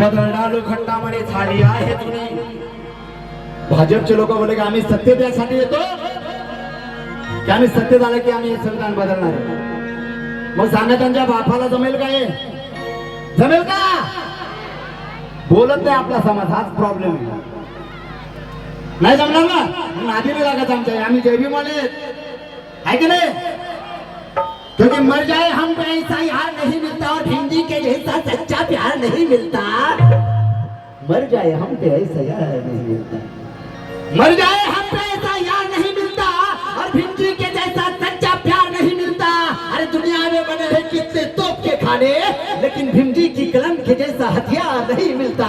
किंवा लोखंडामध्ये झाली आहे तुम्ही भाजपचे लोक बोले की आम्ही सत्य त्यासाठी येतो. की आम्ही सत्य झालं की आम्ही संविधान बदलणार आहे. मग सांगा त्यांच्या बापाला जमेल का हे? जमेल का? बोलत नाही आपला समाज हाच प्रॉब्लेम नाही जमणार ना? मग नादी नाही लागत आमच्या आम्ही जय भीम वाले आहे की नाही? क्योंकि मर जाए, हम पे ऐसा यार नहीं मिलता और हिंदी के जैसा सच्चा प्यार नहीं मिलता। मर जाए, हम पे ऐसा यार नहीं मिलता। मर जाए, हम पे ऐसा यार नहीं मिलता और भिंडी के जैसा सच्चा प्यार नहीं मिलता। अरे, दुनिया में बने हैं कितने तोप के खाने, लेकिन भिंडी की कलम के जैसा हथियार नहीं मिलता।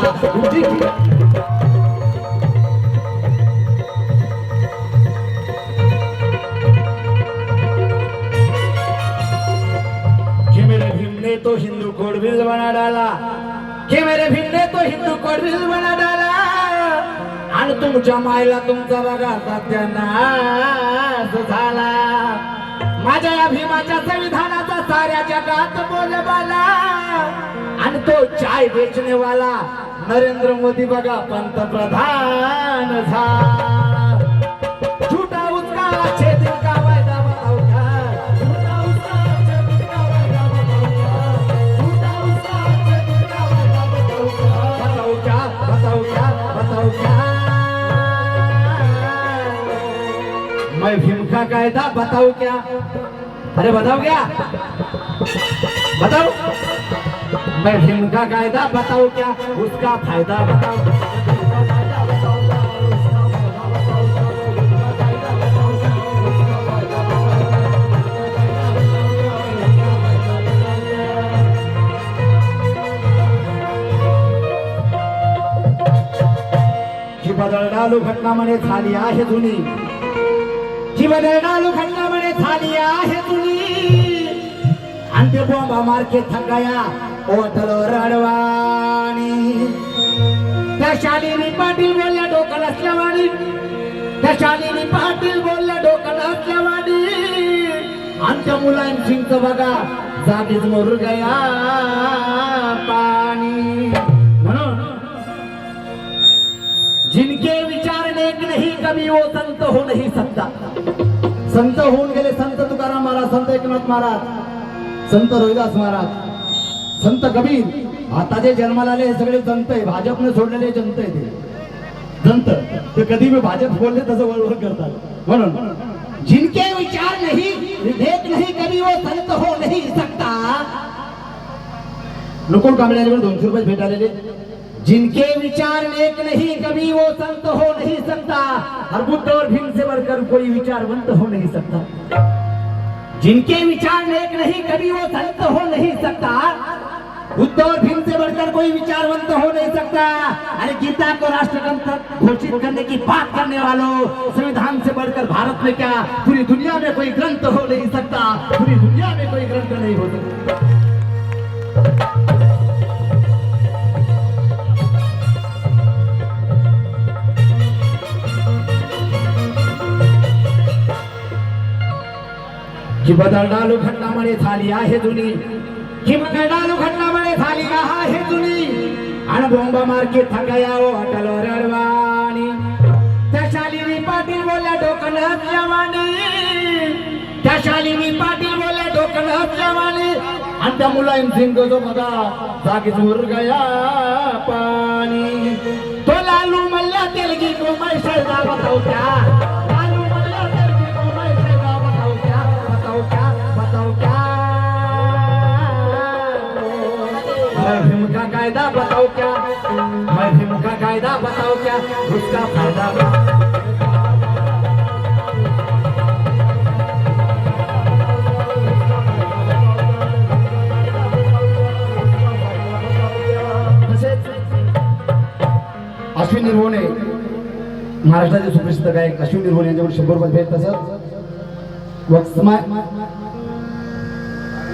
भिन्ने तो हिंदू कोड बिल बना डाला. कि मेरे भिन्ने तो हिंदू कोड बिल बना डाला. आणि तुमच्या मायला तुमचा बघा सत्यानाश झाला. माझ्या या भीमाच्या संविधानाचा साऱ्या जगात बोलबाला आणि तो चाय बेचणेवाला नरेंद्र मोदी बघा पंतप्रधान झाला. क्या कायदा बताओ क्या? अरे बताओ क्या? बताओ। मैं फिल्म का कायदा बताओ क्या? उसका फायदा बताओ। बदल डालू घटना घटनामध्ये झाली आहे जुनी. ही बदलडालू म्हणे थाली आहे जुनी आणि ते बोंबा मार्के थकाया ओटलो रडवाणी. त्या शालिनी पाटील बोलल्या डोकं असल्यावाणी त्या शालिनी पाटील बोलल्या डोकं असल्यावाणी आमच्या मुलांची बघा जागीच मोर गया नेक नहीं संत हो नहीं संत होऊन गेले संत तुकाराम महाराज संत एकनाथ महाराज संत रोहिदास महाराज संत कबीर. आता जे जन्माला आले हे सगळे संत आहे. भाजपने सोडलेले जनत आहे ते संत ते कधी मी भाजप बोलले तसं वळवळ करतात. म्हणून जिनके विचार नाही नेक नाही कभी वो संत हो नाही सकता. नको कांबळे दोनशे रुपये भेटालेले जिनके विचार नेक नहीं, कभी वो संत हो नहीं सकता। और बुद्ध और भीम से बढ़कर कोई विचारवंत हो नहीं सकता। जिनके विचार नेक नहीं, कभी वो संत हो नहीं सकता। बुद्ध और भीम से बढ़कर कोई विचारवंत हो नहीं सकता। अरे गीता को राष्ट्रग्रंथ घोषित करने की बात करने वालों, संविधान से बढ़कर भारत में क्या पूरी दुनिया में कोई ग्रंथ हो नहीं सकता? पूरी दुनिया में कोई ग्रंथ नहीं हो सकता। कि बदलडालू खंडामध्ये झाली आहे जुनी. कि बदलडालू खंडामध्ये झाली आहे जुनी. आणि बोंब मार्के थकाया ओ अटल रडवाणी त्या शालिनी पाटील बोलल्या डोकन जवानी. त्या शालिनी पाटील बोलल्या डोकन जवानी. आणि त्या मुलांसिंग जो बघा जागीच उर गया पाणी. तो लालू मल्ल्या तेलगी को सरदार शैदा मैं भीम का कायदा बताओ क्या? मैं भीम का कायदा बताओ क्या? उसका फायदा अश्विन निर्भोणे महाराष्ट्राचे सुप्रसिद्ध गायक अश्विन निर्भोणे यांच्याकडून शंभर रुपये भेट तसंच.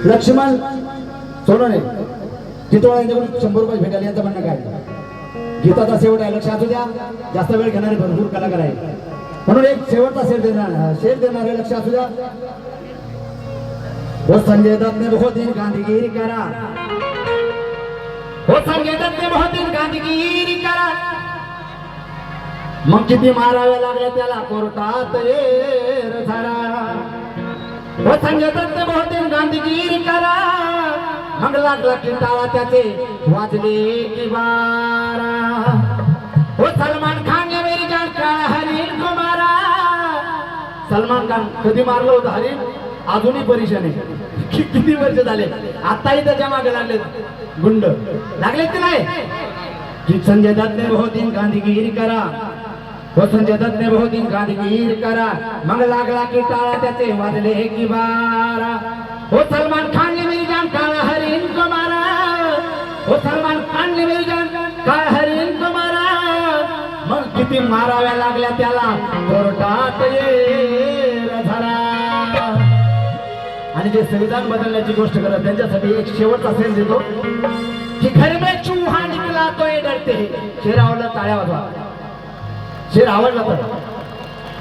लक्ष्मण सोनवणे चितोळा यांच्याकडून शंभर रुपये भेटायला यांचं म्हणणं काय? गीताचा शेवट आहे. लक्षात असू द्या. जास्त वेळ घेणारे भरपूर कलाकार आहे म्हणून एक शेवटचा शेर देणार शेर देणारे लक्ष असू द्या. वो संजय दत्त ने बहुत दिन गांधीगिरी करा. हो संगीतात ते बहुतेक गांधीगिरी करा. मग किती माराव्या लागल्या त्याला? कोर्टात येर झाला हो संगीतात ते बहुतेक गांधीगिरी करा. मग लागला की टाळा त्याचे वाजले की बारा. हो सलमान खान ने मेरी जान का को मारा सलमान खान कधी मारलं होतं हरीण? अजूनही परेशान आहे. किती वर्ष झाले? आताही त्याच्यामागे लागले गुंड. लागलेत की नाही? संजय दत्त ने बहुत दिन गांधीगिरी करा. हो संजय दत्त ने बहुत दिन गांधीगिरी करा. मग लागला की टाळा त्याचे वाजले की बारा. हो सलमान खान किती माराव्या लागल्या त्याला. कोर्टात आणि जे संविधान बदलण्याची गोष्ट करत त्यांच्यासाठी एक शेवटचा सेल देतो. की घर में चूहा निकला तो ये डरते. शेर आवडला टाळ्या वाजवा. शेर आवडला तर.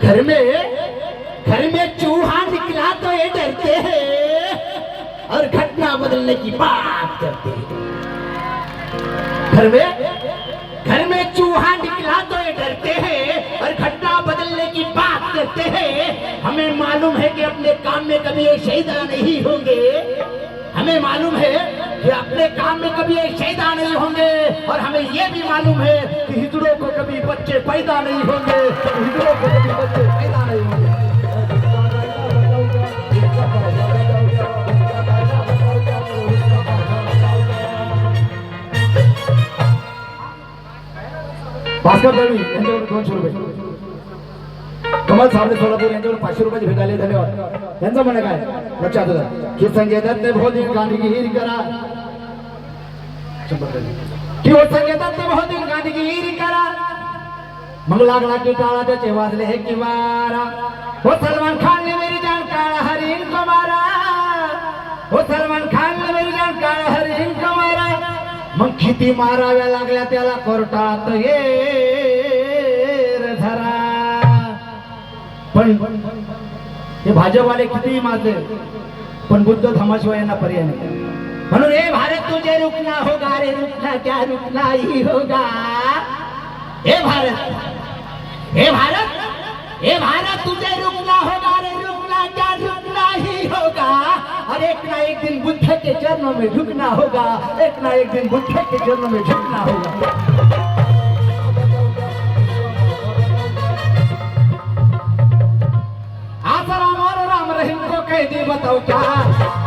घर में घर में चूहा निकला तो ये डरते. और घटना बदलने की बात करते. घर में घर में चूहा निकला तो ये डरते. हमें मालूम है कि अपने काम में कभी ये शहीदा नहीं होंगे। हमें मालूम है कि अपने काम में कभी ये शहीदा नहीं होंगे और हमें ये भी मालूम है कि हिजड़ों को कभी बच्चे पैदा नहीं होंगे। हिजड़ों को कभी बच्चे पैदा नहीं होंगे। भास्कर दळवी यांच्याकडे दोनशे रुपये कमल साबळे सोलापूर यांच्याकडे पाचशे रुपयाचे भेट आले धन्यवाद. यांचं म्हणणं काय? लक्षात होतं हे संजय दत्त ने बहुत दिन गांधीगिरी करा की हो संजय दत्त ने गांधीगिरी करा. मग लागला की टाळा त्याचे वाजले हे की वारा हो सलमान खान ने मेरी जान काळा हरिण को मारा. हो सलमान खान ने मेरी जान काळा हरिण को मारा. मग किती माराव्या लागल्या त्याला कोर्टात ये. पण हे भाजपवाले कितीही मारले पण बुद्ध धमाशिवाय यांना पर्याय नाही. म्हणून हे भारत तुझे रुकना होगा रे रुकना क्या रुकना ही होगा. हे भारत हे भारत हे भारत तुझे रुकना होगा रे रुकना क्या रुकना ही होगा. और एक ना एक दिन बुद्ध के चरणों में झुकना होगा एक ना एक दिन बुद्ध के चरणों में झुकना होगा. आसाराम बताओ क्या?